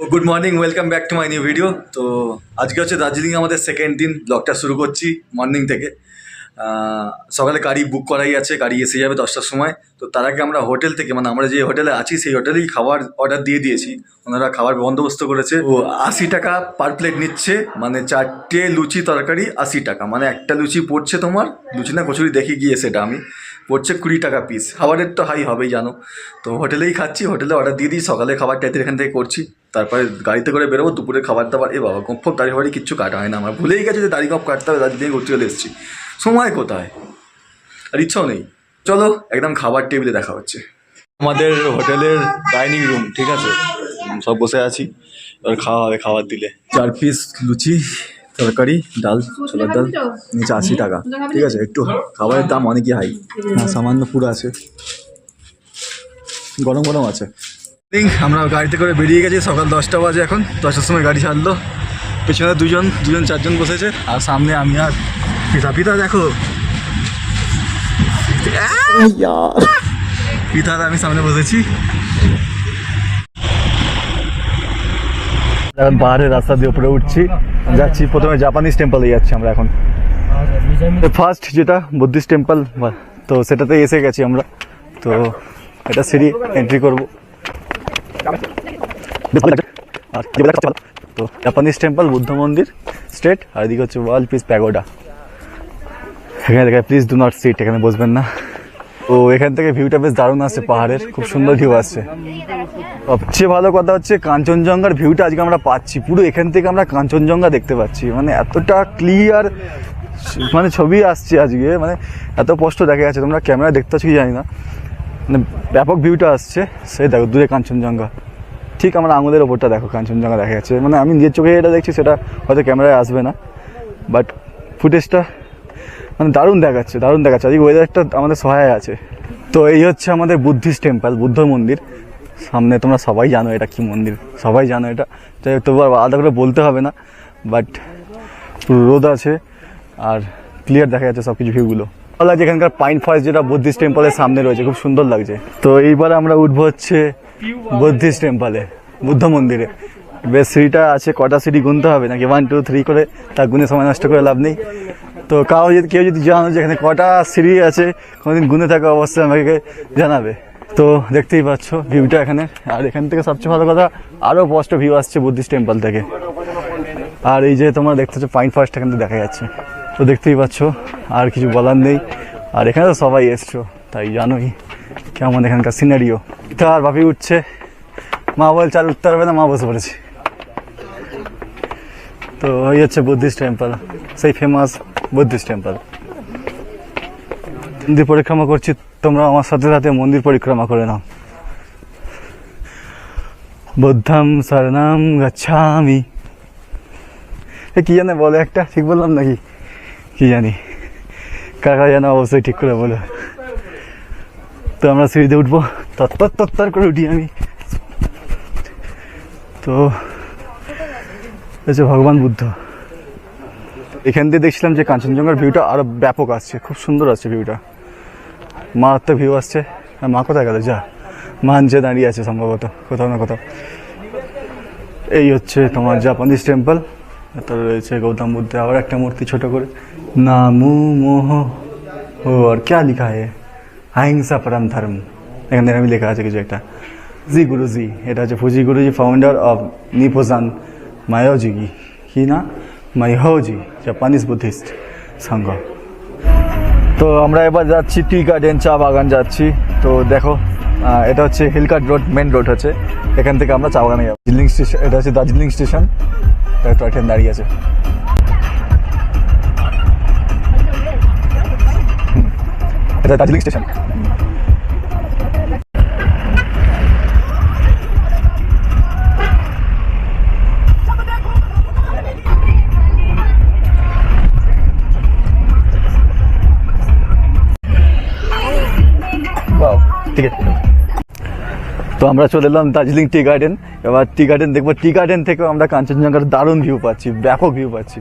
Good morning welcome back to my new video তো আজকে হচ্ছে দার্জিলিং আমাদের সেকেন্ড দিন ব্লগটা শুরু করছি মর্নিং থেকে। সকালে গাড়ি বুক করাই আছে, গাড়ি এসে যাবে দশটার সময়। তো তার আগে আমরা হোটেল থেকে মানে আমরা যে হোটেলে আছি, সেই হোটেলেই খাবার অর্ডার দিয়ে দিয়েছি। ওনারা খাবার বন্দোবস্ত করেছে। ও আশি টাকা পার প্লেট নিচ্ছে মানে চারটে লুচি তরকারি আশি টাকা। মানে একটা লুচি পড়ছে তোমার, লুচি না কচুরি দেখে গিয়ে সেটা আমি। পড়ছে কুড়ি টাকা পিস খাবারের তো হাই হবেই, জানো। তো হোটেলেই খাচ্ছি, হোটেলে অর্ডার দিয়ে দিই, সকালে খাবারটা এতে এখান থেকে করছি। তারপরে গাড়িতে করে বেরোবো, দুপুরে খাবার দাবার, এ বাবা কম্ফ দাড়ি ফাড়ি কিচ্ছু কাটা হয় না আমার। ভুলেই গেছে যে দাড়ি কপ কাটতে হবে দার্জিলিং ঘুরতে চলে এসেছি। সময় কোথায়? আর ইচ্ছাও নেই। চলো, একদম খাবার টেবিলে দেখা হচ্ছে। আমাদের হোটেলের ডাইনিং রুম ঠিক আছে? সব বসে আছি। এবার খাওয়া হবে, খাবার দিলে। চার পিস লুচি। তরকারি ডাল ছোলার ডাল নিচে আশি টাকা। ঠিক আছে একটু খাবারের দাম অনেকই হাই হ্যাঁ সামান্য পুরো আছে। গরম গরম আছে। আমরা গাড়িতে করে বেরিয়ে গেছি সকাল দশটা বাজে এখন। দশটার সময় গাড়ি ছাড়লো। পেছনে দুজন দুজন চারজন বসেছে আর সামনে আমি আর পিতা। পিতা দেখো। পিতা আমি সামনে বসেছি। এখন পাহাড়ের রাস্তা দিয়ে উপরে উঠছি। যাচ্ছি প্রথমে জাপানিজ টেম্পলে যাচ্ছি আমরা এখন। ফার্স্ট যেটা বুদ্ধিস্ট টেম্পল তো সেটাতে এসে গেছি আমরা। তো এটা সিঁড়ি এন্ট্রি করব। তো জাপানিজ টেম্পল বুদ্ধ মন্দির স্ট্রেট আর এদিকে হচ্ছে ওয়ার্ল্ড পিস প্যাগোডা এখানে দেখে প্লিজ ডু নট সিট এখানে বসবেন না। তো এখান থেকে ভিউটা বেশ দারুণ আসছে পাহাড়ের খুব সুন্দর ভিউ আসছে। সবচেয়ে ভালো কথা হচ্ছে কাঞ্চনজঙ্ঘার ভিউটা আজকে আমরা পাচ্ছি পুরো এখান থেকে আমরা কাঞ্চনজঙ্ঘা দেখতে পাচ্ছি। মানে এতটা ক্লিয়ার মানে ছবি আসছে আজকে মানে এত স্পষ্ট দেখা যাচ্ছে। তোমরা ক্যামেরা দেখতে পাচ্ছ কি জানি না। মানে ব্যাপক ভিউটা আসছে। সে দেখো দূরে কাঞ্চনজঙ্ঘা। ঠিক আমার আঙুলের ওপরটা দেখো কাঞ্চনজঙ্ঘা দেখা যাচ্ছে। মানে আমি নিজের চোখে এটা দেখছি সেটা হয়তো ক্যামেরায় আসবে না। বাট ফুটেজটা মানে দারুণ দেখাচ্ছে দারুণ দেখাচ্ছে। আজকে ওয়েদারটা আমাদের সহায় আছে। তো এই হচ্ছে আমাদের বুদ্ধিস্ট টেম্পল বুদ্ধ মন্দির। সামনে তোমরা সবাই জানো এটা কি মন্দির, সবাই জানো এটা। যাই হোক তবু আলাদা করে বলতে হবে না বাট রোদ আছে, আর ক্লিয়ার দেখা যাচ্ছে সব কিছু ভিউগুলো ভালো লাগছে এখানকার পাইন ফরেস্ট যেটা বুদ্ধিস্ট টেম্পলের সামনে রয়েছে, খুব সুন্দর লাগছে। তো এইবার আমরা উঠবো হচ্ছে বুদ্ধিস্ট টেম্পলে বুদ্ধ মন্দিরে। বেশ সিঁড়িটা আছে, কটা সিঁড়ি গুনতে হবে? নাকি ওয়ান টু থ্রি করে তার গুনে সময় নষ্ট করে লাভ নেই। তো কাউ যদি কেউ যদি জানো যে এখানে কটা সিঁড়ি আছে, কোনোদিন গুনে থাকা অবস্থায় আমাকে জানাবে। তো দেখতেই পাচ্ছ ভিউটা এখানে। আর এখান থেকে সবচেয়ে ভালো কথা আরও স্পষ্ট ভিউ আসছে বুদ্ধিস্ট টেম্পল থেকে। আর এই যে তোমরা দেখতে পাচ্ছ পাইন ফরেস্ট এখান থেকে দেখা যাচ্ছে। তো দেখতেই পাচ্ছ, আর কিছু বলার নেই। আর এখানে তো সবাই এসছো, তাই জানোই কেমন এখানকার সিনারিও আর ভাবি উঠছে, মা বল চাল উঠতে পারবে না, মা বসে পড়েছে। তো এই হচ্ছে বুদ্ধিস্ট টেম্পল সেই ফেমাস বুদ্ধিস্ট টেম্পল মন্দির পরিক্রমা করছি, তোমরা আমার সাথে সাথে মন্দির পরিক্রমা করে নাও। বুদ্ধম শরণম গচ্ছামি। এ কি জানে বলে একটা? ঠিক বললাম নাকি? কি জানি। কাকা জানো অবশ্যই ঠিক করে বলো। তো আমরা সিঁড়িতে উঠবো। তত্তর তত্তর করে উঠি আমি। তো হচ্ছে ভগবান বুদ্ধ। এখান দিয়ে দেখছিলাম যে কাঞ্চনজঙ্ঘার ভিউটা আরও ব্যাপক আসছে। খুব সুন্দর আসছে ভিউটা মা তো ভিউ আসছে। আর মা কোথায় গেল? যা। মা নিচে দাঁড়িয়ে আছে সম্ভবত। কোথাও না কোথাও। এই হচ্ছে তোমার জাপানিজ টেম্পল তারপরে রয়েছে গৌতম বুদ্ধের আবার একটা মূর্তি ছোট করে। নামু মোহ। ও, আর ক্যা লিখা হে আহিংসা পরম ধর্ম। এখান আমি লেখা আছে কিছু একটা। জি গুরুজি, এটা হচ্ছে Fuji Guruji founder of Nipponzan Myohoji কি না? মাইহোজি জাপানিজ বুদ্ধিস্ট সংঘ তো আমরা এবার যাচ্ছি টি গার্ডেন, চা বাগান যাচ্ছি। তো দেখো এটা হচ্ছে হিলকাট রোড মেন রোড হচ্ছে। এখান থেকে আমরা চা বাগানে যাব। দার্জিলিং স্টেশন এটা হচ্ছে দার্জিলিং স্টেশন টয় ট্রেন দাঁড়িয়ে আছে। এটা দার্জিলিং স্টেশন ঠিক আছে তো আমরা চলে এলাম দার্জিলিং টি গার্ডেন। এবার টি গার্ডেন দেখব। টি গার্ডেন থেকেও আমরা কাঞ্চনজঙ্ঘার দারুণ ভিউ পাচ্ছি ব্যাপক ভিউ পাচ্ছি।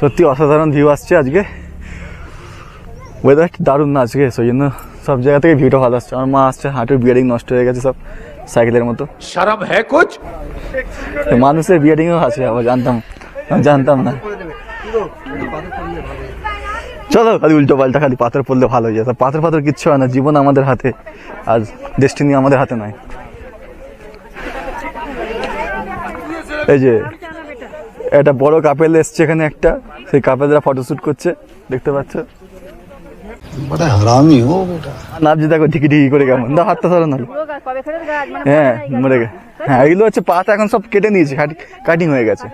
সত্যি অসাধারণ ভিউ আসছে আজকে। ওয়েদার দারুণ না আজকে সেই জন্য সব জায়গা থেকে ভিউটা ভালো আসছে। আমার মা আসছে হাঁটুর বিয়ারিং নষ্ট হয়ে গেছে সব সাইকেলের মতো। সারাপ হ্যাঁ কোচ? মানুষের বিয়ারিংও আছে আবার জানতাম জানতাম না। চলো খালি উল্টো পাল্টা খালি পাথর পড়লে ভালো হয়ে যায়। পাথর পাথর কিচ্ছু হয় না জীবন আমাদের হাতে আর ডেস্টিনি আমাদের হাতে নয়। এই যে একটা বড় কাপেল এসছে এখানে একটা সেই কাপেলরা ফটোশ্যুট করছে দেখতে পাচ্ছ? দেখো ঠিকি ঠিকি করে হাতটা হ্যাঁ মরে গে হ্যাঁ হচ্ছে পাতা এখন সব কেটে নিয়েছে কাটিং হয়ে গেছে।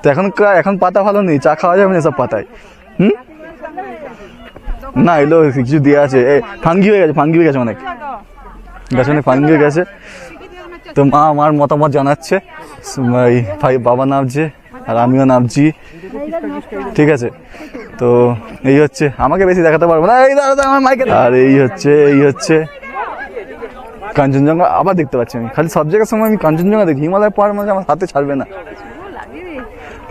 তো এখন এখন পাতা ভালো নেই চা খাওয়া যাবে না সব পাতায়। হুম? না এলো কিছু দিয়ে আছে। এ, ফাঙ্গি হয়ে গেছে ফাঙ্গি হয়ে গেছে অনেক। গাছ অনেক ফাঙ্গি হয়ে গেছে। তো মা আমার মতামত জানাচ্ছে। ভাই বাবা নামছে আর আমিও নামছি। ঠিক আছে? তো এই হচ্ছে আমাকে বেশি দেখাতে পারব না। এই দাঁড়া, আমার মাইকে আর এই হচ্ছে এই হচ্ছে কাঞ্চনজঙ্ঘা। আবার দেখতে পাচ্ছি আমি। খালি সব জায়গার সময় আমি কাঞ্চনজঙ্ঘা দেখি। হিমালয় পাহাড় মাঝে আমার হাতে ছাড়বে না।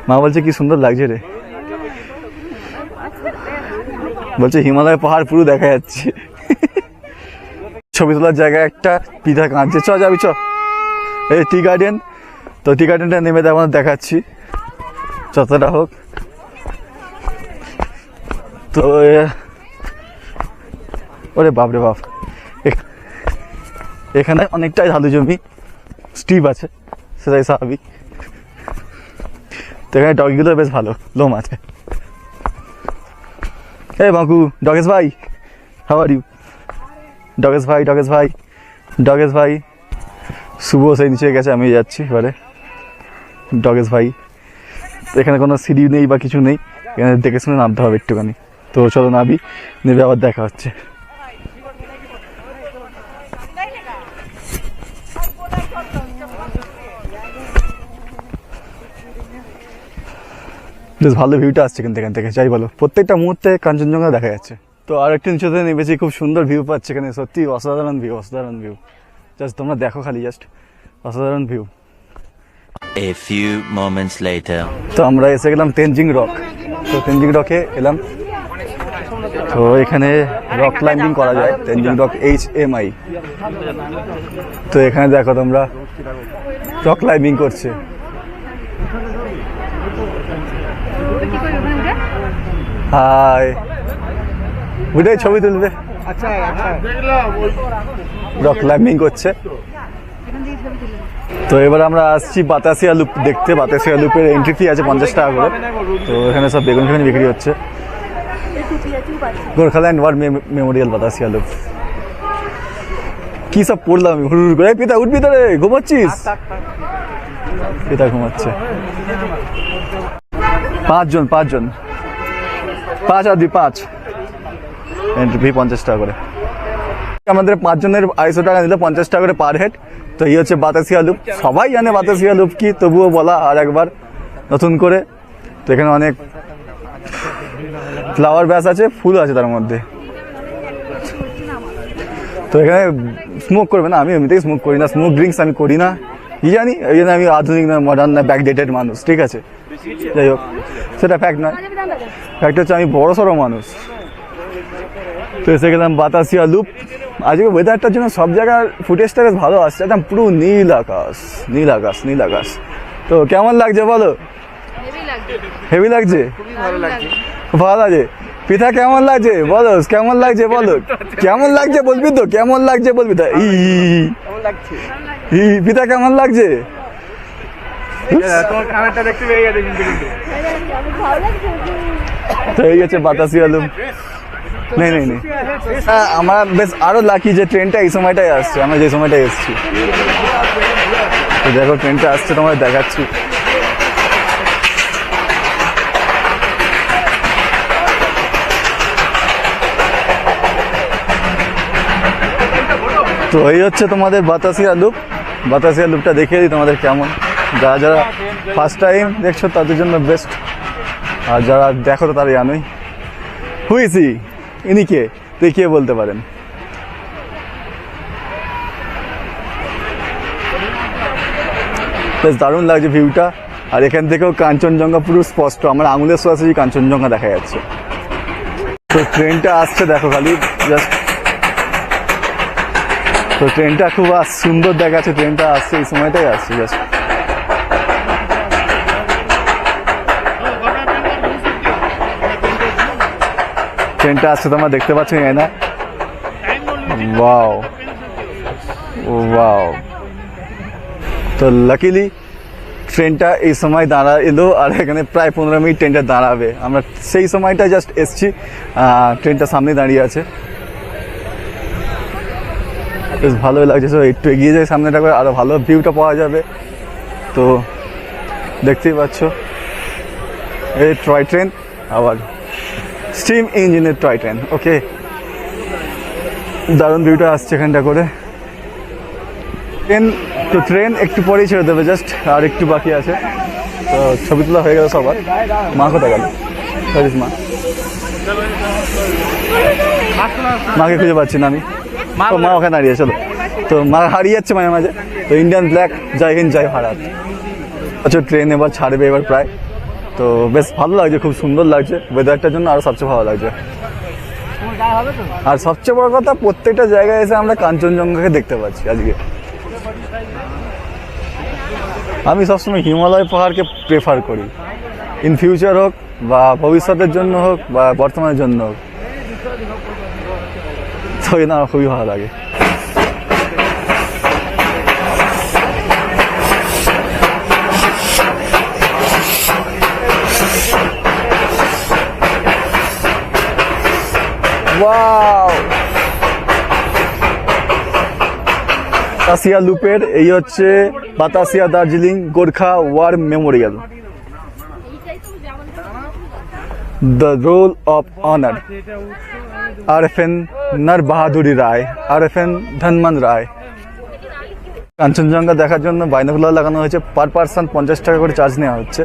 মা বলছে কি সুন্দর লাগছে রে। বলছে হিমালয় পাহাড় পুরো দেখা যাচ্ছে। ছবি তোলার জায়গায় একটা পিঠা কাঁদছে। চ, যাবি, চ। এই টি গার্ডেন তো টি গার্ডেনটা নেমে তেমন দেখাচ্ছি। যতটা হোক। তো ওরে বাপরে বাপ। এখ- এখানে অনেকটাই ঢালু জমি। স্টিপ আছে, সেটাই স্বাভাবিক। তো এখানে ডগগুলো বেশ ভালো, লোম আছে। এই বাঁকু ডগেশ ভাই হাওয়ার ইউ ডগেশ ভাই ডগেশ ভাই ডগেশ ভাই শুভ সেই নিচে গেছে আমি যাচ্ছি এবারে ডগেশ ভাই এখানে কোনো সিঁড়ি নেই বা কিছু নেই এখানে দেখে শুনে নামতে হবে একটুখানি তো চলো নাবি নেবে আবার দেখা হচ্ছে বেশ ভালো ভিউটা আসছে কিন্তু এখান থেকে যাই বলো। প্রত্যেকটা মুহূর্তে কাঞ্চনজঙ্ঘা দেখা যাচ্ছে। তো আর একটু নিচেতে নেমেছি খুব সুন্দর ভিউ পাচ্ছে এখানে সত্যি অসাধারণ ভিউ অসাধারণ ভিউ জাস্ট তোমরা দেখো খালি জাস্ট অসাধারণ view A few moments later. তো আমরা এসে গেলাম তেনজিং রক। তো তেনজিং রকে এলাম। তো এখানে রক ক্লাইম্বিং করা যায় Tenzing rock H M I তো এখানে দেখো তোমরা রক ক্লাইম্বিং করছে। হাই। উঠে ছবি তুলবে। রক ক্লাইম্বিং করছে। তো এবার আমরা আসছি বাতাসিয়া লুপ দেখতে। বাতাসিয়া লুপের এন্ট্রি ফি আছে পঞ্চাশ টাকা করে। তো এখানে সব বেগুন ফেগুন বিক্রি হচ্ছে। Gorkhaland war memorial Batasia loop. কি সব পড়লাম আমি? হুড় হুড় করে পিতা উঠবি তো রে ঘুমাচ্ছিস পিতা ঘুমাচ্ছে। পাঁচজন পাঁচজন। পাঁচ আর দুই, পাঁচ। এন্ট্রি ফি পঞ্চাশ টাকা করে। আমাদের পাঁচজনের আড়াইশো টাকা নিল পঞ্চাশ টাকা করে পার হেড তো এই হচ্ছে বাতাসিয়া লুপ সবাই জানে বাতাসিয়া লুপ কি, তবুও বলা আর একবার নতুন করে। তো এখানে অনেক ফ্লাওয়ার ব্যাস আছে, ফুল আছে তার মধ্যে। তো এখানে স্মোক করবে না, আমি এমনিতেই স্মোক করি না স্মোক ড্রিঙ্কস আমি করি না। কি জানি, এই জন্য আমি আধুনিক না মডার্ন না ব্যাকডেটেড মানুষ, ঠিক আছে? যাই হোক সেটা ফ্যাক্ট নয়। ফ্যাক্ট হচ্ছে আমি বড় সড়ো মানুষ। তো এসে গেলাম বাতাসিয়া লুপ আজকে ওয়েদারটার জন্য সব জায়গার ফুটেজটা বেশ ভালো আসছে। একদম পুরো নীল আকাশ নীল আকাশ নীল আকাশ। তো কেমন লাগছে বলো? হেভি লাগছে। খুব ভালো লাগছে। পিঠা কেমন লাগছে? বলো কেমন লাগছে বলো? কেমন লাগছে বলবি তো? কেমন লাগছে বলবি তো? ই ই পিঠা কেমন লাগছে? এই হচ্ছে বাতাসিয়া লুপ নেই নেই নেই হ্যাঁ, আমার বেশ আরও লাকি যে ট্রেনটা এই সময়টাই আসছে আমরা যে সময়টাই এসেছি তো দেখো ট্রেনটা আসছে তোমার দেখাচ্ছি তো এই হচ্ছে তোমাদের বাতাসিয়া লুপ বাতাসিয়া লুপটা দেখিয়ে দিই তোমাদের কেমন। যারা যারা ফার্স্ট টাইম দেখছ, তাদের জন্য বেস্ট আর যারা দেখো তো তারা জানোই। হুইসি ইনি কে? তুই কে বলতে পারেন? বেশ দারুণ লাগছে ভিউটা আর এখান থেকেও কাঞ্চনজঙ্ঘা পুরো স্পষ্ট। আমার আঙুলের সরাসরি কাঞ্চনজঙ্ঘা দেখা যাচ্ছে। তো ট্রেনটা আসছে, দেখো খালি জাস্ট তো ট্রেনটা খুব সুন্দর দেখাচ্ছে, ট্রেনটা আসছে, এই সময়টাই আসছে জাস্ট ট্রেনটা আসছে তোমরা দেখতে পাচ্ছ না? ওয়াও ওয়াও তো লাকিলি ট্রেনটা এই সময় দাঁড়া এলো, আর এখানে প্রায় পনেরো মিনিট ট্রেনটা দাঁড়াবে। আমরা সেই সময়টা জাস্ট এসছি ট্রেনটা সামনে দাঁড়িয়ে আছে। বেশ ভালোই লাগছে, তো একটু এগিয়ে যায় সামনেটা করে আরও ভালো ভিউটা পাওয়া যাবে। তো দেখতেই পাচ্ছ, এই টয় ট্রেন, আবার স্টিম ইঞ্জিনের টয় ট্রেন ওকে দারুণ ভিউটা আসছে এখানটা করে। ট্রেন তো ট্রেন একটু পরেই ছেড়ে দেবে জাস্ট আর একটু বাকি আছে। তো ছবি তোলা হয়ে গেল সবার। মা কোথায় গেল? সরিস মা। মাকে খুঁজে পাচ্ছি না আমি। তো মা ওখানে দাঁড়িয়ে চলো। তো মা হারিয়ে যাচ্ছে মাঝে মাঝে। তো ইন্ডিয়ান ব্ল্যাক জয় হিন্দ জয় ভারত। আচ্ছা ট্রেন এবার ছাড়বে এবার প্রায়। তো বেশ ভালো লাগছে, খুব সুন্দর লাগছে। ওয়েদারটার জন্য আরও সবচেয়ে ভালো লাগছে। আর সবচেয়ে বড় কথা, প্রত্যেকটা জায়গায় এসে আমরা কাঞ্চনজঙ্ঘাকে দেখতে পাচ্ছি আজকে। আমি সবসময় হিমালয় পাহাড়কে প্রেফার করি। ইন ফিউচার হোক, বা ভবিষ্যতের জন্য হোক, বা বর্তমানের জন্য হোক। তো এটা আমার খুবই ভালো লাগে। ওয়াও বাতাসিয়া লুপের এই হচ্ছে Batasia Darjeeling Gorkha war memorial. The roll of honour R F N Nar Bahaduri Rai R F N Dhanman Rai. Kanchenjunga দেখার জন্য বাইনাকুলার লাগানো হয়েছে, পার পার্সন পঞ্চাশ টাকা করে চার্জ নেওয়া হচ্ছে।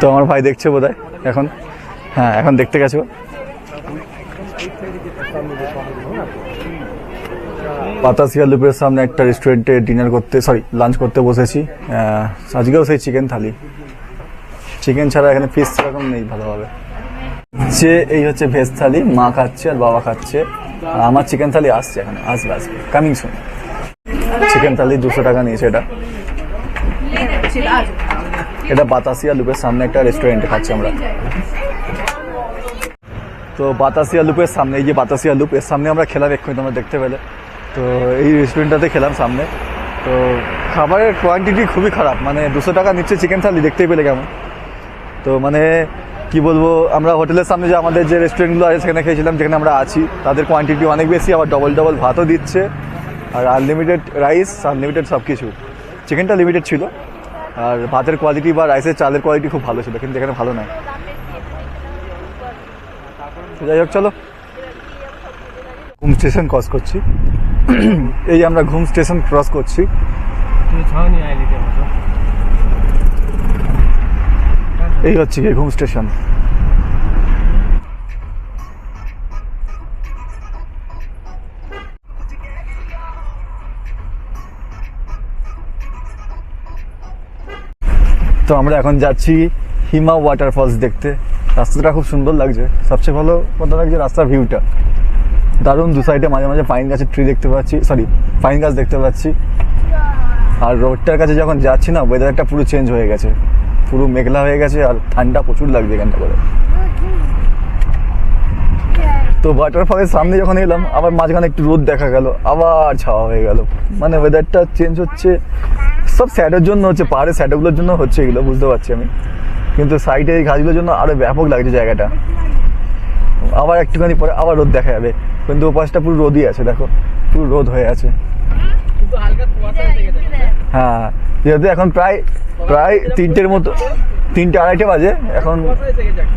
তো আমার ভাই দেখছে বোধ এখন। হ্যাঁ এখন দেখতে গেছো পাতাসিয়া লুপের সামনে একটা রেস্টুরেন্টে ডিনার করতে সরি লাঞ্চ করতে বসেছি। আজকেও সেই চিকেন থালি। চিকেন ছাড়া এখানে ফিস সেরকম নেই ভালোভাবে। যে এই হচ্ছে ভেজ থালি, মা খাচ্ছে আর বাবা খাচ্ছে। আর আমার চিকেন থালি আসছে এখানে, আসবে আসবে। কামিং শুন চিকেন থালি দুশো টাকা নিয়েছে এটা। এটা বাতাসিয়া লুপের সামনে একটা রেস্টুরেন্টে খাচ্ছি আমরা। তো বাতাসিয়া লুপের সামনে, এই যে বাতাসিয়া লুপ, এর সামনে আমরা খেলাম এক্ষুনি, তোমরা দেখতে পেলে। তো এই রেস্টুরেন্টটাতে খেলাম সামনে। তো খাবারের কোয়ান্টিটি খুবই খারাপ মানে দুশো টাকা নিচ্ছে চিকেন থালি, দেখতেই পেলে কেমন। তো মানে কি বলব, আমরা হোটেলের সামনে যে আমাদের যে রেস্টুরেন্টগুলো আছে, সেখানে খেয়েছিলাম, যেখানে আমরা আছি, তাদের কোয়ান্টিটি অনেক বেশি, আবার ডবল ডবল ভাতও দিচ্ছে। আর আনলিমিটেড রাইস আনলিমিটেড সব কিছু চিকেনটা লিমিটেড ছিল। আর ভাতের কোয়ালিটি বা রাইসের চালের কোয়ালিটি খুব ভালো ছিল, কিন্তু এখানে ভালো নয় যাই হোক, চলো। ঘুম স্টেশন ক্রস করছি। এই আমরা ঘুম স্টেশন ক্রস করছি। এই হচ্ছে ঘুম স্টেশন তো আমরা এখন যাচ্ছি হিমা ওয়াটারফলস দেখতে। রাস্তাটা খুব সুন্দর লাগছে। সবচেয়ে ভালো কথা লাগছে রাস্তার ভিউটা দারুণ, দু সাইডে মাঝে মাঝে পাইন গাছের ট্রি দেখতে পাচ্ছি। সরি পাইন গাছ দেখতে পাচ্ছি। আর রোডটার কাছে যখন যাচ্ছি না ওয়েদারটা পুরো চেঞ্জ হয়ে গেছে। পুরো মেঘলা হয়ে গেছে আর ঠান্ডা প্রচুর লাগছে এখানটা করে। তো ওয়াটারফলের সামনে যখন এলাম আবার মাঝখানে একটু রোদ দেখা গেল আবার ছাওয়া হয়ে গেল। মানে ওয়েদারটা চেঞ্জ হচ্ছে সব স্যাডের জন্য হচ্ছে পাহাড়ের স্যাডোগুলোর জন্য হচ্ছে এগুলো বুঝতে পারছি আমি। কিন্তু সাইডে এই গাছগুলোর জন্য আরও ব্যাপক লাগছে জায়গাটা। আবার একটুখানি পরে আবার রোদ দেখা যাবে। কিন্তু ওপাশটা পুরো রোদই আছে দেখো। পুরো রোদ হয়ে আছে। হ্যাঁ যেহেতু এখন প্রায় প্রায় তিনটের মতো তিনটে আড়াইটে বাজে, এখন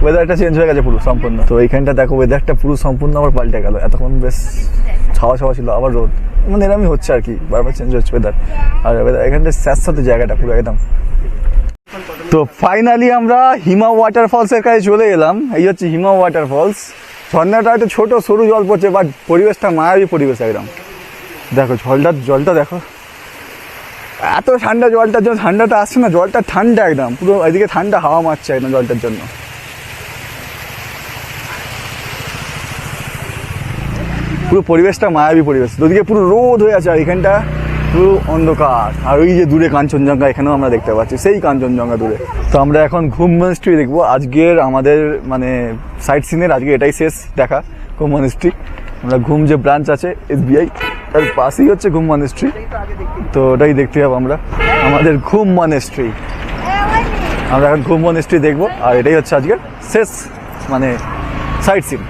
ওয়েদারটা চেঞ্জ হয়ে গেছে পুরো সম্পূর্ণ। তো এইখানটা দেখো ওয়েদারটা পুরো সম্পূর্ণ আবার পাল্টে গেল। এতক্ষণ বেশ ছাওয়া ছাওয়া ছিল, আবার রোদ। মানে এরকমই হচ্ছে আর কি, বারবার চেঞ্জ হচ্ছে ওয়েদার আর এখানটা স্যাঁতস্যাঁতে জায়গাটা পুরো একদম। তো ফাইনালি আমরা হিমা ওয়াটার ওয়াটারফলসের কাছে চলে এলাম। এই হচ্ছে হিমা ওয়াটারফলস ঝর্ণাটা একটা ছোট, সরু জল পড়ছে বাট পরিবেশটা মায়াবী পরিবেশ একদম। দেখো জলটা জলটা দেখো। এত ঠান্ডা জলটার জন্য, ঠান্ডাটা আসছে না, জলটা ঠান্ডা একদম, পুরো এদিকে ঠান্ডা হাওয়া মারছে একদম জলটার জন্য। পুরো পরিবেশটা মায়াবী পরিবেশ ওদিকে পুরো রোদ হয়ে আছে আর এখানটা পুরো অন্ধকার। আর ওই যে দূরে কাঞ্চনজঙ্ঘা, এখানেও আমরা দেখতে পাচ্ছি, সেই কাঞ্চনজঙ্ঘা দূরে। তো আমরা এখন ঘুম স্ট্রি দেখব। আজকের আমাদের মানে সাইট সিনের আজকে এটাই শেষ দেখা ঘুম স্ট্রি আমরা ঘুম যে ব্রাঞ্চ আছে এসবিআই তার পাশেই হচ্ছে ঘুম মনস্ট্রি তো ওটাই দেখতে যাব আমরা। আমাদের ঘুম মনেস্ট্রি আমরা এখন ঘুম মনেস্ট্রি দেখব। আর এটাই হচ্ছে আজকের শেষ মানে সাইট সিন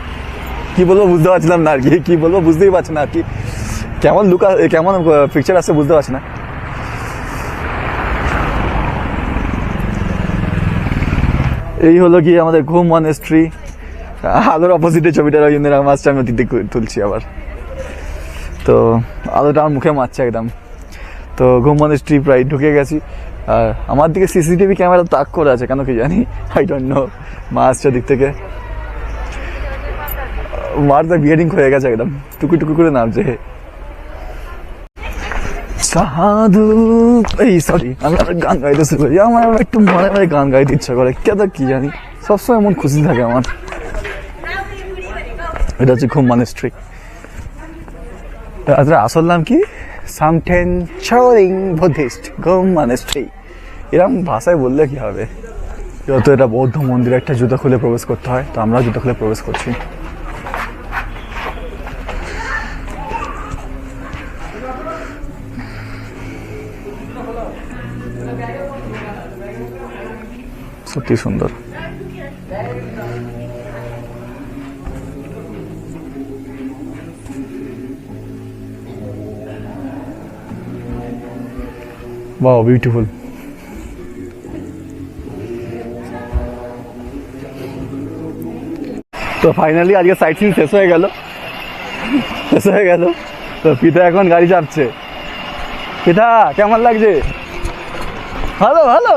কি বলব বুঝতে পারছিলাম না আর কি। কি বলব বুঝতেই পারছি না আর কি। কেমন লুকা কেমন পিকচার আসছে বুঝতে পারছি না। এই হলো কি আমাদের ঘুম মনেস্ট্রি আলোর অপোজিটে ছবিটা এরকম আসছে আমি তুলছি আবার। তো আলোটা আমার মুখে মারছে একদম। তো ঘুম স্ট্রিপ প্রায় ঢুকে গেছি। আর আমার দিকে সিসিটিভি ক্যামেরা তাক করে আছে, কেন কি জানি? আই ডোন্ট নো মা আসছে দিক থেকে। মার তো বিয়ারিং হয়ে গেছে একদম। টুকু টুকু করে নামছে। সাধু, এই সরি আমি আবার গান গাইতে শুরু করি। আমার একটু মনে মনে গান গাইতে ইচ্ছা করে। কেন কি জানি? সবসময় মন খুশি থাকে আমার। এটা হচ্ছে ঘুম মনেস্ট্রি আচ্ছা আসল নাম কি? সামটেন চাওরিং বুদ্ধিস্ট ঘুম মনেস্ট্রি এরকম ভাষায় বললে কি হবে? যত এটা বৌদ্ধ মন্দির একটা জুতো খুলে প্রবেশ করতে হয় তো আমরাও জুতো খুলে প্রবেশ করছি। সত্যি সুন্দর। বাও বিউটিফুল তো ফাইনালি আজকে সাইট সিন শেষ হয়ে গেল। শেষ হয়ে গেল। তো পিতা এখন গাড়ি চাপছে। পিতা, কেমন লাগছে? ভালো ভালো।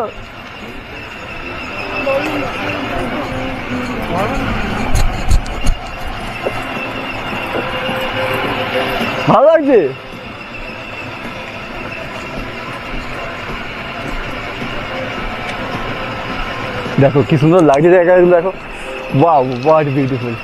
ভালো লাগছে? দেখো কি সুন্দর লাগছে জায়গাগুলো দেখো। Wow what beautiful